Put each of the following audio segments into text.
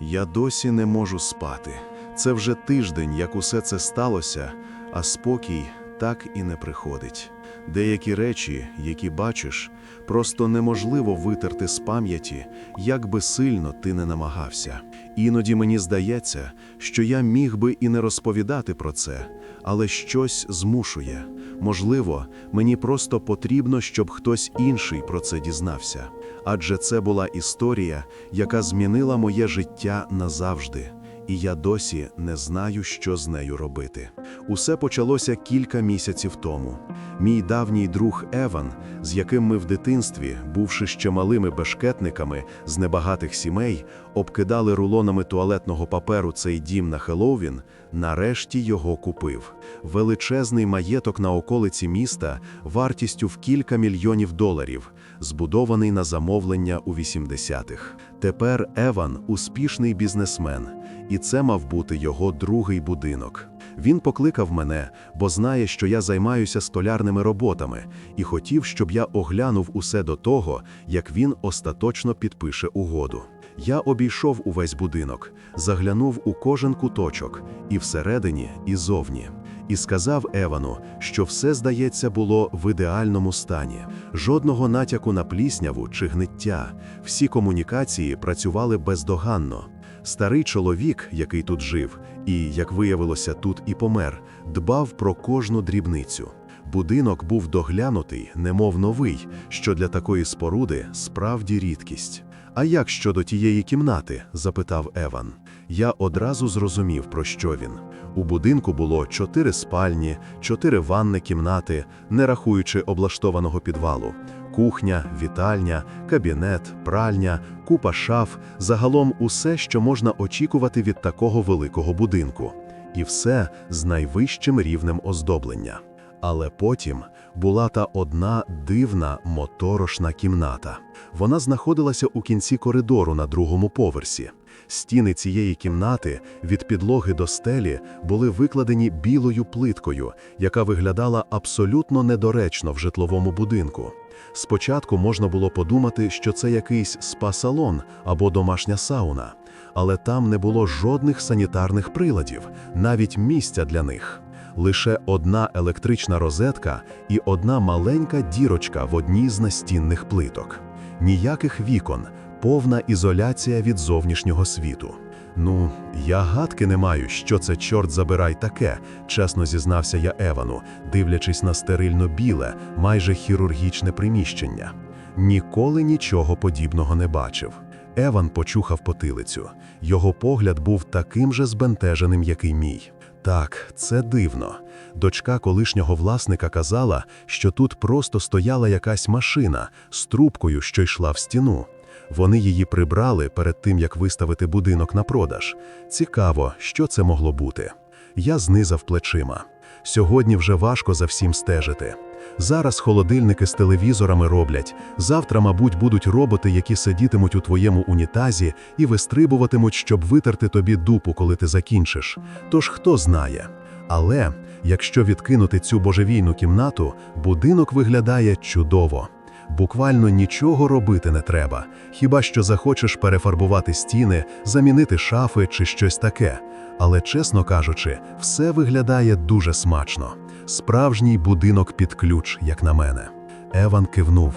Я досі не можу спати. Це вже тиждень, як усе це сталося, а спокій так і не приходить. Деякі речі, які бачиш, просто неможливо витерти з пам'яті, як би сильно ти не намагався. Іноді мені здається, що я міг би і не розповідати про це, але щось змушує. Можливо, мені просто потрібно, щоб хтось інший про це дізнався. Адже це була історія, яка змінила моє життя назавжди, і я досі не знаю, що з нею робити. Усе почалося кілька місяців тому. Мій давній друг Еван, з яким ми в дитинстві, бувши ще малими бешкетниками з небагатих сімей, обкидали рулонами туалетного паперу цей дім на Хеллоуін, нарешті його купив. Величезний маєток на околиці міста вартістю в кілька мільйонів доларів, збудований на замовлення у 80-х. Тепер Еван успішний бізнесмен, і це мав бути його другий будинок. Він покликав мене, бо знає, що я займаюся столярними роботами, і хотів, щоб я оглянув усе до того, як він остаточно підпише угоду. Я обійшов увесь будинок, заглянув у кожен куточок, і всередині, і зовні. І сказав Евану, що все, здається, було в ідеальному стані. Жодного натяку на плісняву чи гниття. Всі комунікації працювали бездоганно. Старий чоловік, який тут жив, і, як виявилося, тут і помер, дбав про кожну дрібницю. Будинок був доглянутий, немов новий, що для такої споруди справді рідкість. А як щодо тієї кімнати? запитав Еван. Я одразу зрозумів, про що він. У будинку було чотири спальні, чотири ванни кімнати, не рахуючи облаштованого підвалу. Кухня, вітальня, кабінет, пральня, купа шаф, загалом усе, що можна очікувати від такого великого будинку. І все з найвищим рівнем оздоблення. Але потім була та одна дивна моторошна кімната. Вона знаходилася у кінці коридору на другому поверсі. Стіни цієї кімнати від підлоги до стелі були викладені білою плиткою, яка виглядала абсолютно недоречно в житловому будинку. Спочатку можна було подумати, що це якийсь спа-салон або домашня сауна, але там не було жодних санітарних приладів, навіть місця для них. Лише одна електрична розетка і одна маленька дірочка в одній з настінних плиток. Ніяких вікон, повна ізоляція від зовнішнього світу. Ну, я гадки не маю, що це чорт забирай таке, чесно зізнався я Евану, дивлячись на стерильно біле, майже хірургічне приміщення. Ніколи нічого подібного не бачив. Еван почухав потилицю. Його погляд був таким же збентеженим, як і мій. Так, це дивно. Дочка колишнього власника казала, що тут просто стояла якась машина з трубкою, що йшла в стіну. Вони її прибрали перед тим, як виставити будинок на продаж. Цікаво, що це могло бути. Я знизав плечима. Сьогодні вже важко за всім стежити. Зараз холодильники з телевізорами роблять. Завтра, мабуть, будуть роботи, які сидітимуть у твоєму унітазі і вистрибуватимуть, щоб витерти тобі дупу, коли ти закінчиш. Тож хто знає. Але якщо відкинути цю божевійну кімнату, будинок виглядає чудово. Буквально нічого робити не треба, хіба що захочеш перефарбувати стіни, замінити шафи чи щось таке. Але, чесно кажучи, все виглядає дуже смачно. Справжній будинок під ключ, як на мене. Еван кивнув.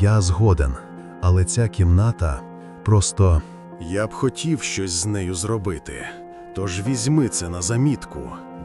Я згоден, але ця кімната просто. Я б хотів щось з нею зробити. Тож візьми це на замітку,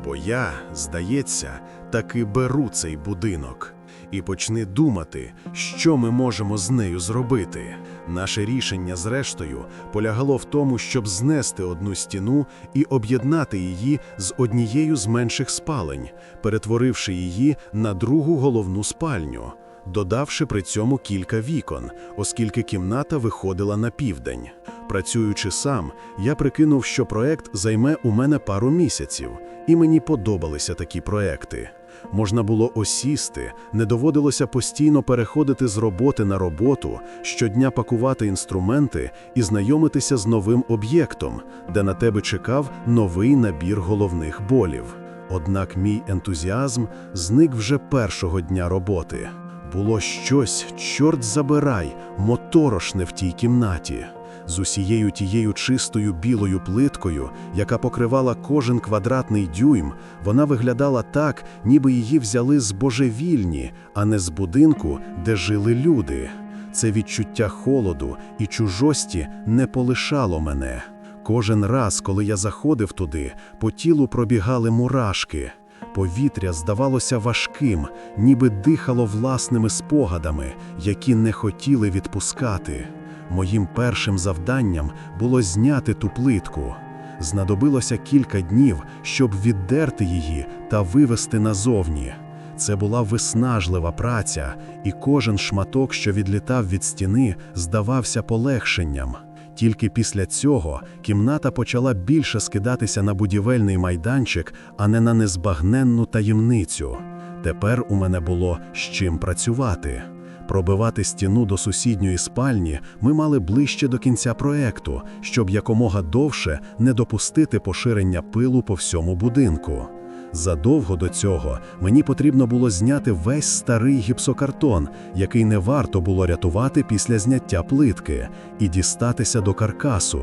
бо я, здається, таки беру цей будинок. І почни думати, що ми можемо з нею зробити. Наше рішення, зрештою, полягало в тому, щоб знести одну стіну і об'єднати її з однією з менших спалень, перетворивши її на другу головну спальню, додавши при цьому кілька вікон, оскільки кімната виходила на південь. Працюючи сам, я прикинув, що проект займе у мене пару місяців, і мені подобалися такі проекти. Можна було осісти, не доводилося постійно переходити з роботи на роботу, щодня пакувати інструменти і знайомитися з новим об'єктом, де на тебе чекав новий набір головних болів. Однак мій ентузіазм зник вже першого дня роботи. Було щось, чорт забирай, моторошне в тій кімнаті. З усією тією чистою білою плиткою, яка покривала кожен квадратний дюйм, вона виглядала так, ніби її взяли з божевільні, а не з будинку, де жили люди. Це відчуття холоду і чужості не полишало мене. Кожен раз, коли я заходив туди, по тілу пробігали мурашки. Повітря здавалося важким, ніби дихало власними спогадами, які не хотіли відпускати. Моїм першим завданням було зняти ту плитку. Знадобилося кілька днів, щоб віддерти її та вивести назовні. Це була виснажлива праця, і кожен шматок, що відлітав від стіни, здавався полегшенням. Тільки після цього кімната почала більше скидатися на будівельний майданчик, а не на незбагненну таємницю. Тепер у мене було з чим працювати. Пробивати стіну до сусідньої спальні ми мали ближче до кінця проекту, щоб якомога довше не допустити поширення пилу по всьому будинку. Задовго до цього мені потрібно було зняти весь старий гіпсокартон, який не варто було рятувати після зняття плитки, і дістатися до каркасу.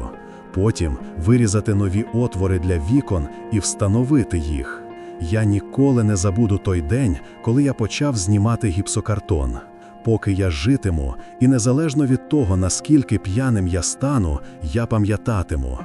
Потім вирізати нові отвори для вікон і встановити їх. Я ніколи не забуду той день, коли я почав знімати гіпсокартон. Поки я житиму, і незалежно від того, наскільки п'яним я стану, я пам'ятатиму.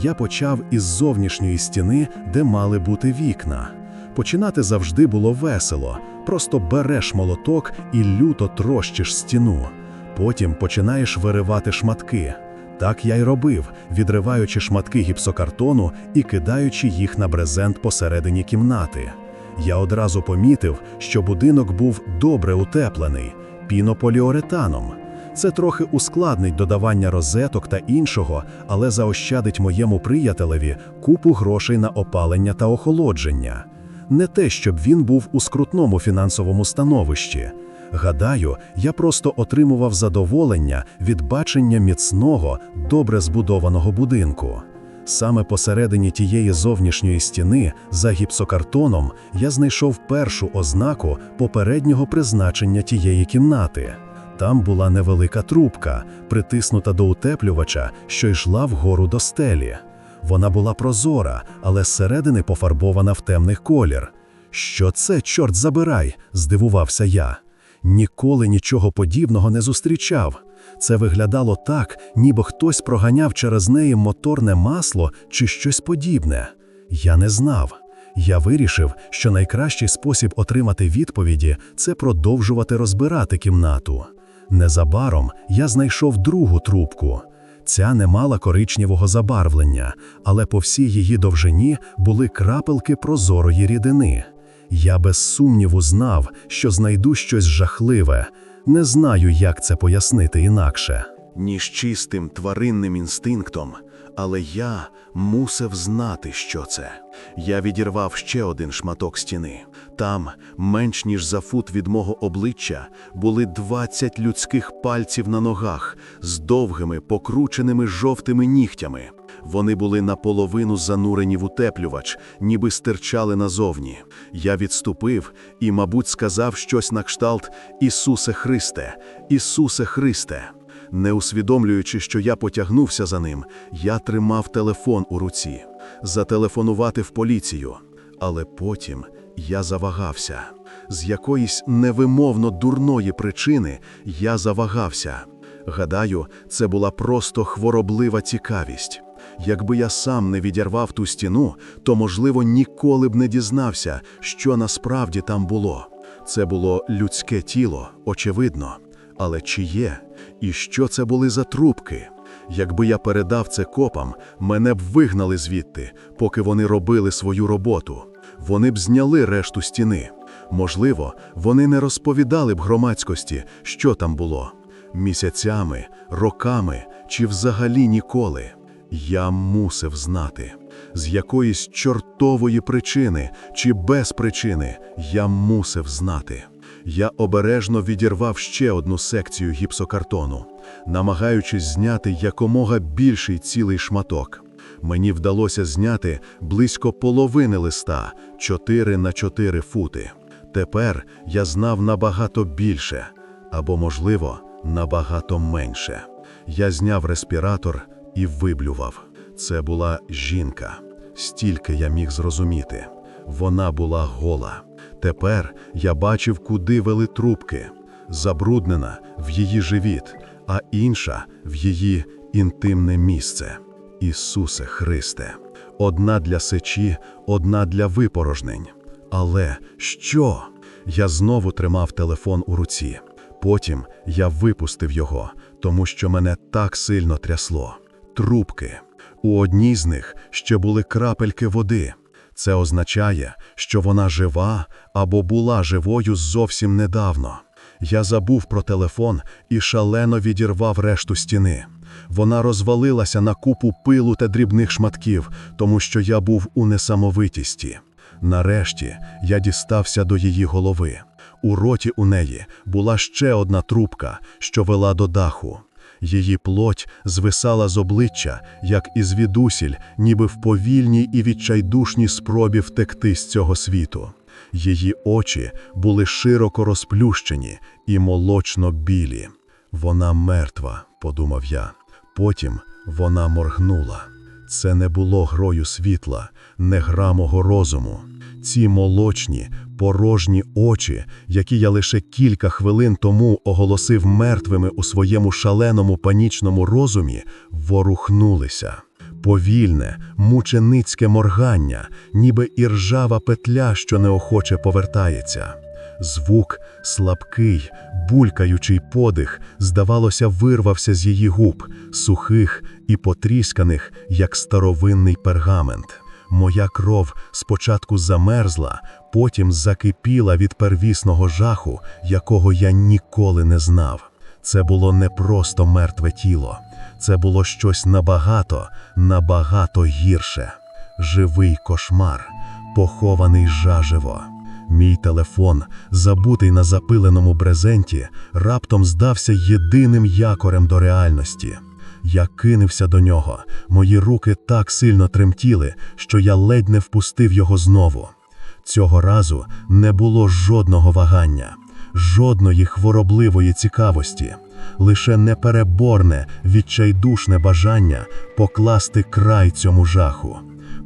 Я почав із зовнішньої стіни, де мали бути вікна. Починати завжди було весело, просто береш молоток і люто трощиш стіну. Потім починаєш виривати шматки. Так я й робив, відриваючи шматки гіпсокартону і кидаючи їх на брезент посередині кімнати. Я одразу помітив, що будинок був добре утеплений пінополіуретаном. Це трохи ускладнить додавання розеток та іншого, але заощадить моєму приятелеві купу грошей на опалення та охолодження. Не те, щоб він був у скрутному фінансовому становищі. Гадаю, я просто отримував задоволення від бачення міцного, добре збудованого будинку. Саме посередині тієї зовнішньої стіни, за гіпсокартоном, я знайшов першу ознаку попереднього призначення тієї кімнати. Там була невелика трубка, притиснута до утеплювача, що йшла вгору до стелі. Вона була прозора, але зсередини пофарбована в темний колір. Що це, чорт забирай? здивувався я. Ніколи нічого подібного не зустрічав. Це виглядало так, ніби хтось проганяв через неї моторне масло чи щось подібне. Я не знав. Я вирішив, що найкращий спосіб отримати відповіді це продовжувати розбирати кімнату. Незабаром я знайшов другу трубку. Ця не мала коричневого забарвлення, але по всій її довжині були крапелки прозорої рідини. Я без сумніву знав, що знайду щось жахливе. Не знаю, як це пояснити інакше. ніж чистим тваринним інстинктом, але я мусив знати, що це. Я відірвав ще один шматок стіни. Там, менш ніж за фут від мого обличчя, були 20 людських пальців на ногах з довгими, покрученими жовтими нігтями. Вони були наполовину занурені в утеплювач, ніби стирчали назовні. Я відступив і, мабуть, сказав щось на кшталт Ісусе Христе, Ісусе Христе. Не усвідомлюючи, що я потягнувся за ним, я тримав телефон у руці, зателефонувати в поліцію. Але потім я завагався. З якоїсь невимовно дурної причини я завагався. Гадаю, це була просто хвороблива цікавість. Якби я сам не відірвав ту стіну, то, можливо, ніколи б не дізнався, що насправді там було. Це було людське тіло, очевидно. Але чиє? І що це були за трубки? Якби я передав це копам, мене б вигнали звідти, поки вони робили свою роботу. Вони б зняли решту стіни. Можливо, вони не розповідали б громадськості, що там було. Місяцями, роками чи взагалі ніколи. Я мусив знати. З якоїсь чортової причини чи без причини я мусив знати. Я обережно відірвав ще одну секцію гіпсокартону, намагаючись зняти якомога більший цілий шматок. Мені вдалося зняти близько половини листа 4 на 4 фути. Тепер я знав набагато більше, або, можливо, набагато менше. Я зняв респіратор і виблював. Це була жінка. Стільки я міг зрозуміти. Вона була гола. Тепер я бачив, куди вели трубки. Забруднена в її живіт, а інша в її інтимне місце. Ісусе Христе, одна для сечі, одна для випорожнень. Але що? Я знову тримав телефон у руці. Потім я випустив його, тому що мене так сильно трясло. Трубки. У одній з них ще були крапельки води. Це означає, що вона жива або була живою зовсім недавно. Я забув про телефон і шалено відірвав решту стіни. Вона розвалилася на купу пилу та дрібних шматків, тому що я був у несамовитісті. Нарешті я дістався до її голови. У роті у неї була ще одна трубка, що вела до даху. Її плоть звисала з обличчя, як із відусіль, ніби в повільній і відчайдушній спробі втекти з цього світу. Її очі були широко розплющені і молочно білі. Вона мертва, подумав я. Потім вона моргнула. Це не було грою світла, не гра мого розуму. Ці молочні, порожні очі, які я лише кілька хвилин тому оголосив мертвими у своєму шаленому панічному розумі, ворухнулися. Повільне, мученицьке моргання, ніби іржава петля, що неохоче повертається. Звук, слабкий, булькаючий подих, здавалося, вирвався з її губ, сухих і потрісканих, як старовинний пергамент. Моя кров спочатку замерзла, потім закипіла від первісного жаху, якого я ніколи не знав. Це було не просто мертве тіло, це було щось набагато, набагато гірше. Живий кошмар, похований жаживо. Мій телефон, забутий на запиленому брезенті, раптом здався єдиним якорем до реальності. Я кинувся до нього, мої руки так сильно тремтіли, що я ледь не впустив його знову. Цього разу не було жодного вагання, жодної хворобливої цікавості, лише непереборне, відчайдушне бажання покласти край цьому жаху,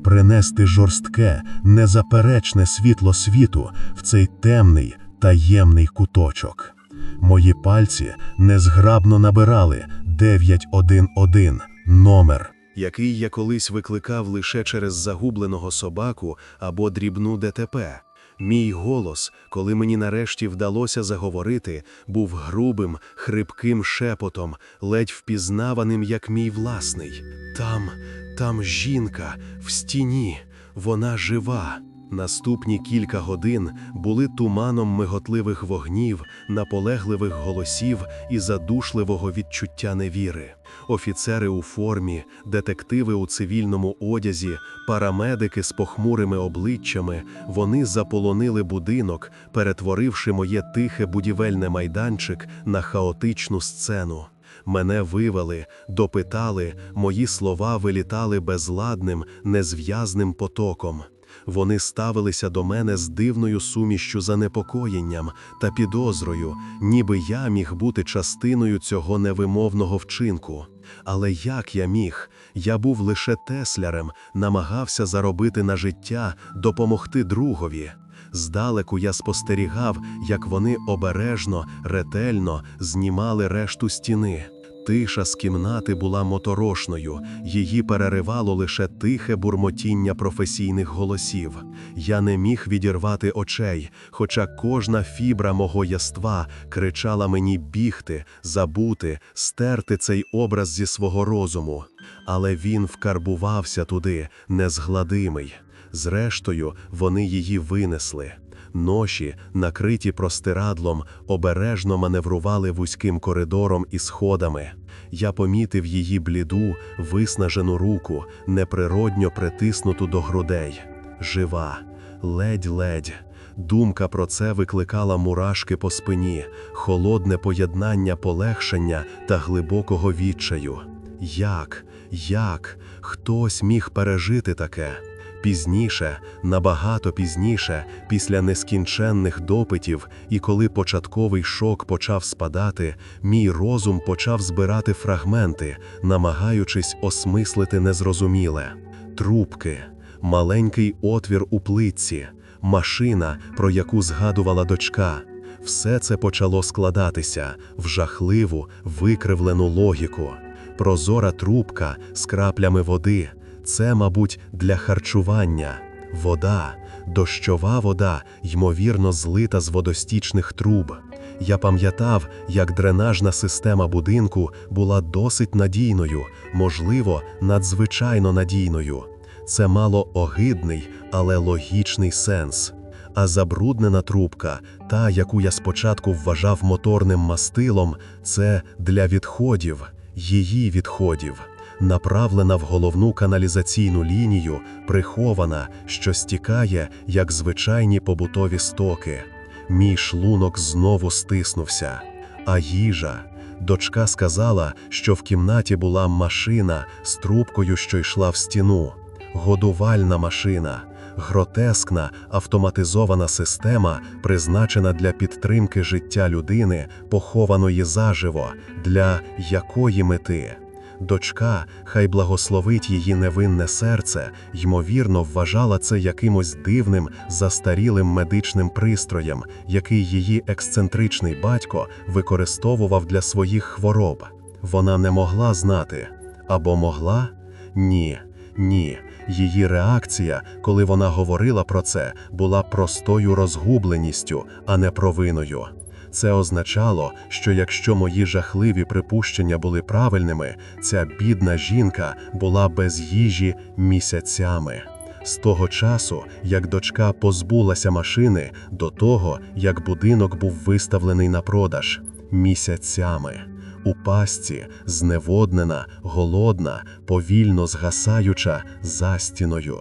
принести жорстке, незаперечне світло світу в цей темний, таємний куточок. Мої пальці незграбно набирали 911 номер. Який я колись викликав лише через загубленого собаку або дрібну ДТП. Мій голос, коли мені нарешті вдалося заговорити, був грубим, хрипким шепотом, ледь впізнаваним, як мій власний. Там, там жінка, в стіні, вона жива. Наступні кілька годин були туманом миготливих вогнів, наполегливих голосів і задушливого відчуття невіри. Офіцери у формі, детективи у цивільному одязі, парамедики з похмурими обличчями, вони заполонили будинок, перетворивши моє тихе будівельне майданчик на хаотичну сцену. Мене вивели, допитали, мої слова вилітали безладним, незв'язним потоком. Вони ставилися до мене з дивною сумішчю занепокоєнням та підозрою, ніби я міг бути частиною цього невимовного вчинку. Але як я міг? Я був лише теслярем, намагався заробити на життя, допомогти другові. Здалеку я спостерігав, як вони обережно, ретельно знімали решту стіни. Тиша з кімнати була моторошною, її переривало лише тихе бурмотіння професійних голосів. Я не міг відірвати очей, хоча кожна фібра мого яства кричала мені бігти, забути, стерти цей образ зі свого розуму. Але він вкарбувався туди, незгладимий. Зрештою, вони її винесли. Ноші, накриті простирадлом, обережно маневрували вузьким коридором і сходами. Я помітив її бліду, виснажену руку, неприродньо притиснуту до грудей. Жива, ледь-ледь. Думка про це викликала мурашки по спині, холодне поєднання полегшення та глибокого відчаю. Як, як хтось міг пережити таке? Пізніше, набагато пізніше, після нескінченних допитів, і коли початковий шок почав спадати, мій розум почав збирати фрагменти, намагаючись осмислити незрозуміле. Трубки, маленький отвір у плитці, машина, про яку згадувала дочка. Все це почало складатися в жахливу, викривлену логіку. Прозора трубка з краплями води це, мабуть, для харчування. Вода, дощова вода, ймовірно, злита з водостічних труб. Я пам'ятав, як дренажна система будинку була досить надійною, можливо, надзвичайно надійною. Це мало огидний, але логічний сенс. А забруднена трубка, та, яку я спочатку вважав моторним мастилом, це для відходів, її відходів, направлена в головну каналізаційну лінію, прихована, що стікає, як звичайні побутові стоки. Мій шлунок знову стиснувся. А їжа. Дочка сказала, що в кімнаті була машина з трубкою, що йшла в стіну. Годувальна машина, гротескна автоматизована система, призначена для підтримки життя людини, похованої заживо, для якої мети. Дочка, хай благословить її невинне серце, ймовірно, вважала це якимось дивним, застарілим медичним пристроєм, який її ексцентричний батько використовував для своїх хвороб. Вона не могла знати. Або могла? Ні, ні. Її реакція, коли вона говорила про це, була простою розгубленістю, а не провиною. Це означало, що якщо мої жахливі припущення були правильними, ця бідна жінка була без їжі місяцями. З того часу, як дочка позбулася машини, до того, як будинок був виставлений на продаж місяцями. У пастці, зневоднена, голодна, повільно згасаюча за стіною.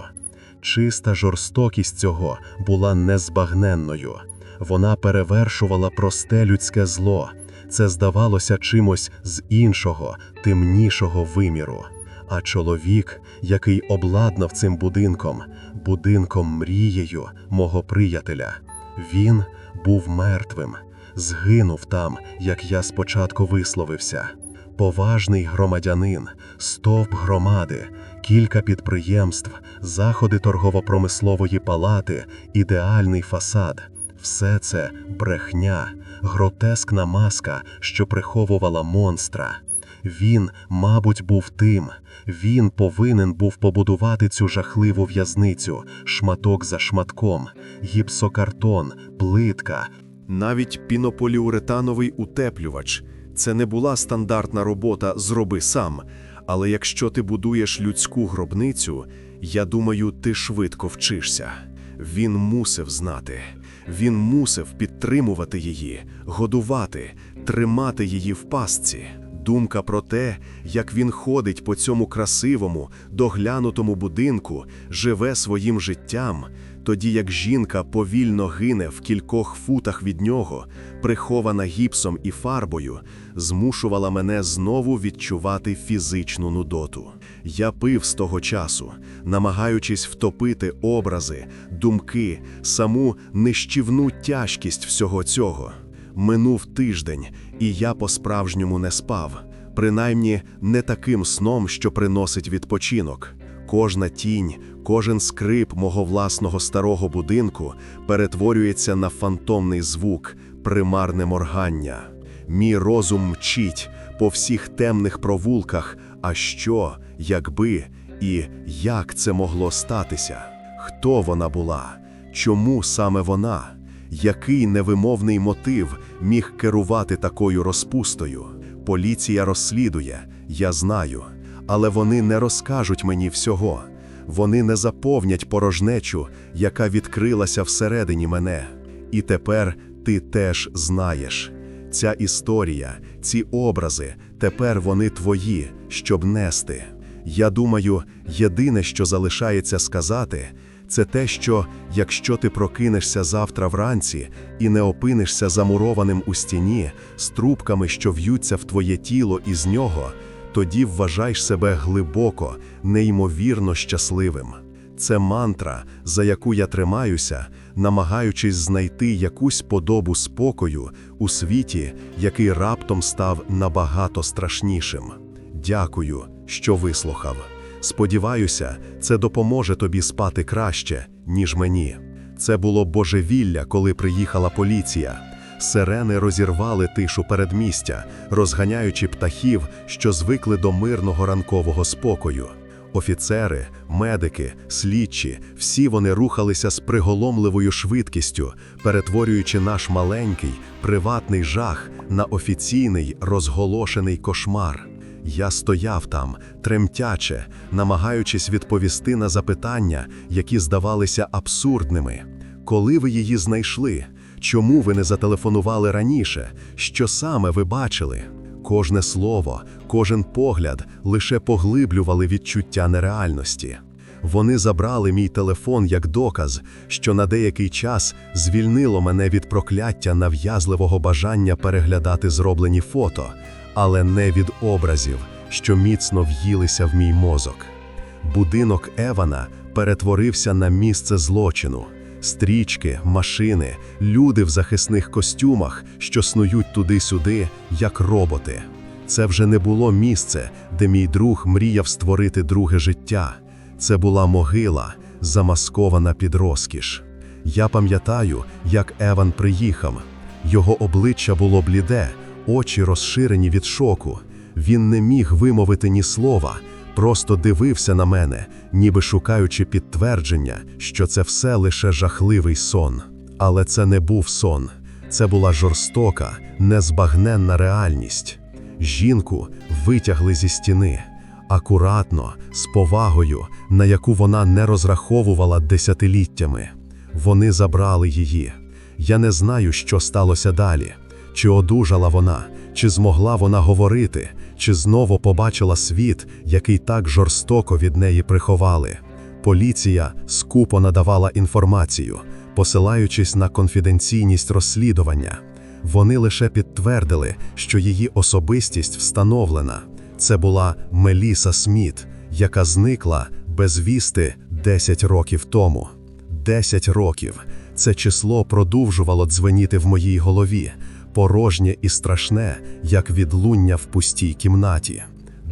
Чиста жорстокість цього була незбагненною. Вона перевершувала просте людське зло. Це здавалося чимось з іншого, темнішого виміру. А чоловік, який обладнав цим будинком, будинком мрією мого приятеля, він був мертвим, згинув там, як я спочатку висловився. Поважний громадянин, стовп громади, кілька підприємств, заходи торгово-промислової палати, ідеальний фасад. Все це брехня, гротескна маска, що приховувала монстра. Він, мабуть, був тим. Він повинен був побудувати цю жахливу в'язницю, шматок за шматком, гіпсокартон, плитка, Навіть пінополіуретановий утеплювач це не була стандартна робота зроби сам. Але якщо ти будуєш людську гробницю, я думаю, ти швидко вчишся. Він мусив знати. Він мусив підтримувати її, годувати, тримати її в пастці. Думка про те, як він ходить по цьому красивому, доглянутому будинку, живе своїм життям, тоді як жінка повільно гине в кількох футах від нього, прихована гіпсом і фарбою, змушувала мене знову відчувати фізичну нудоту. Я пив з того часу, намагаючись втопити образи, думки, саму нищівну тяжкість всього цього. Минув тиждень, і я по-справжньому не спав, принаймні не таким сном, що приносить відпочинок. Кожна тінь, кожен скрип мого власного старого будинку перетворюється на фантомний звук, примарне моргання. Мій розум мчить по всіх темних провулках, а що, якби і як це могло статися? Хто вона була? Чому саме вона? Який невимовний мотив міг керувати такою розпустою? Поліція розслідує, я знаю, але вони не розкажуть мені всього. Вони не заповнять порожнечу, яка відкрилася всередині мене. І тепер ти теж знаєш. Ця історія, ці образи, тепер вони твої, щоб нести. Я думаю, єдине, що залишається сказати, це те, що якщо ти прокинешся завтра вранці і не опинишся замурованим у стіні з трубками, що в'ються в твоє тіло із нього, тоді вважаєш себе глибоко, неймовірно щасливим. Це мантра, за яку я тримаюся, намагаючись знайти якусь подобу спокою у світі, який раптом став набагато страшнішим. Дякую, що вислухав. Сподіваюся, це допоможе тобі спати краще, ніж мені. Це було божевілля, коли приїхала поліція. Сирени розірвали тишу передмістя, розганяючи птахів, що звикли до мирного ранкового спокою. Офіцери, медики, слідчі всі вони рухалися з приголомливою швидкістю, перетворюючи наш маленький приватний жах на офіційний розголошений кошмар. Я стояв там, тремтяче, намагаючись відповісти на запитання, які здавалися абсурдними. Коли ви її знайшли? Чому ви не зателефонували раніше? Що саме ви бачили? Кожне слово, кожен погляд лише поглиблювали відчуття нереальності. Вони забрали мій телефон як доказ, що на деякий час звільнило мене від прокляття нав'язливого бажання переглядати зроблені фото, але не від образів, що міцно в'їлися в мій мозок. Будинок Евана перетворився на місце злочину. Стрічки, машини, люди в захисних костюмах, що снують туди-сюди, як роботи. Це вже не було місце, де мій друг мріяв створити друге життя. Це була могила, замаскована під розкіш. Я пам'ятаю, як Еван приїхав. Його обличчя було бліде, очі розширені від шоку. Він не міг вимовити ні слова, просто дивився на мене, ніби шукаючи підтвердження, що це все лише жахливий сон. Але це не був сон, це була жорстока, незбагненна реальність. Жінку витягли зі стіни, акуратно, з повагою, на яку вона не розраховувала десятиліттями. Вони забрали її. Я не знаю, що сталося далі. Чи одужала вона, чи змогла вона говорити, чи знову побачила світ, який так жорстоко від неї приховали. Поліція скупо надавала інформацію, посилаючись на конфіденційність розслідування. Вони лише підтвердили, що її особистість встановлена. Це була Меліса Сміт, яка зникла без вісти 10 років тому. 10 років. Це число продовжувало дзвеніти в моїй голові, порожнє і страшне, як відлуння в пустій кімнаті.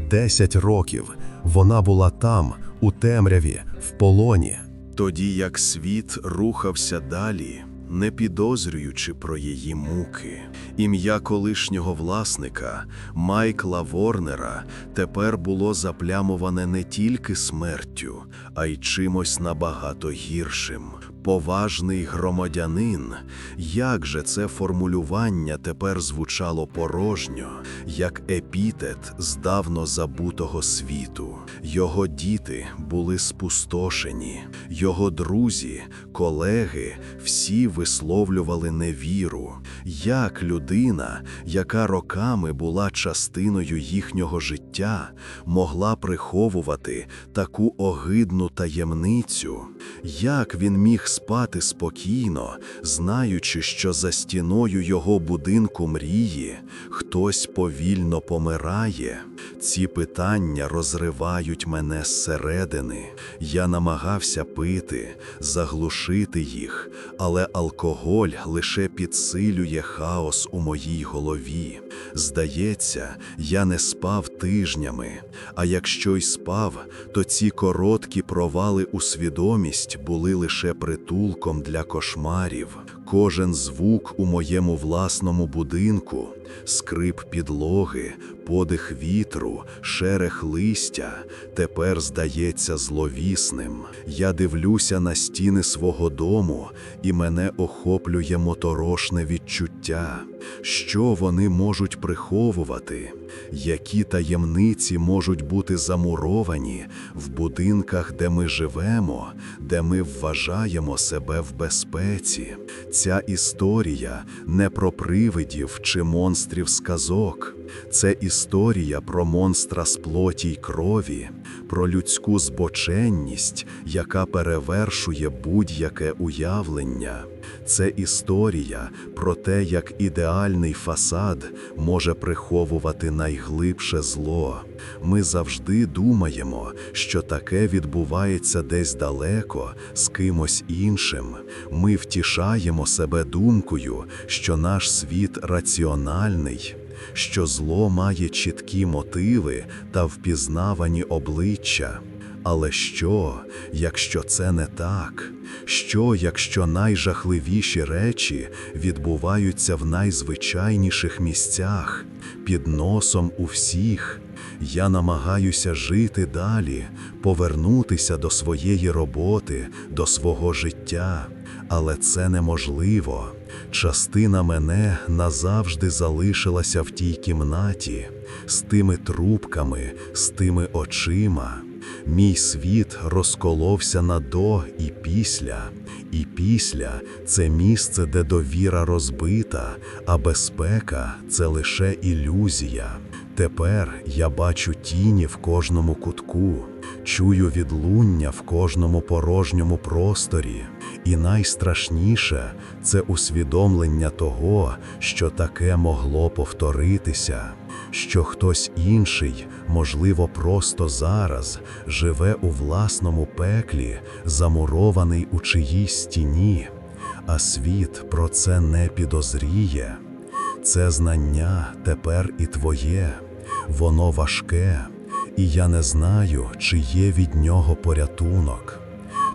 10 років. Вона була там, у темряві, в полоні. Тоді як світ рухався далі, не підозрюючи про її муки. Ім'я колишнього власника Майкла Ворнера тепер було заплямоване не тільки смертю, а й чимось набагато гіршим. Поважний громадянин, як же це формулювання тепер звучало порожньо, як епітет з давно забутого світу. Його діти були спустошені, його друзі, колеги, всі висловлювали невіру. Як людина, яка роками була частиною їхнього життя, могла приховувати таку огидну таємницю? Як він міг спати спокійно, знаючи, що за стіною його будинку мрії хтось повільно помирає? Ці питання розривають мене зсередини. Я намагався пити, заглушити їх, але алкоголь лише підсилює хаос у моїй голові. Здається, я не спав тижнями, а якщо й спав, то ці короткі провали у свідомість були лише притулком для кошмарів. Кожен звук у моєму власному будинку, скрип підлоги, подих вітру, шерех листя тепер здається зловісним. Я дивлюся на стіни свого дому, і мене охоплює моторошне відчуття. Що вони можуть приховувати? Які таємниці можуть бути замуровані в будинках, де ми живемо, де ми вважаємо себе в безпеці? Ця історія не про привидів чи монстрів сказок. Це історія про монстра з плоті й крові, про людську збоченність, яка перевершує будь-яке уявлення. Це історія про те, як ідеальний фасад може приховувати найглибше зло. Ми завжди думаємо, що таке відбувається десь далеко, з кимось іншим. Ми втішаємо себе думкою, що наш світ раціональний, що зло має чіткі мотиви та впізнавані обличчя. Але що, якщо це не так? Що, якщо найжахливіші речі відбуваються в найзвичайніших місцях, під носом у всіх? Я намагаюся жити далі, повернутися до своєї роботи, до свого життя, але це неможливо. Частина мене назавжди залишилася в тій кімнаті, з тими трубками, з тими очима. Мій світ розколовся на до і після, і після це місце, де довіра розбита, а безпека це лише ілюзія. Тепер я бачу тіні в кожному кутку, чую відлуння в кожному порожньому просторі. І найстрашніше це усвідомлення того, що таке могло повторитися, що хтось інший, можливо, просто зараз живе у власному пеклі, замурований у чиїсь стіні, а світ про це не підозріє. Це знання тепер і твоє, воно важке, і я не знаю, чи є від нього порятунок.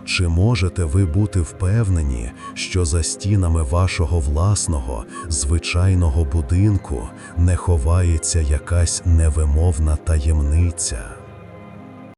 Чи можете ви бути впевнені, що за стінами вашого власного звичайного будинку не ховається якась невимовна таємниця?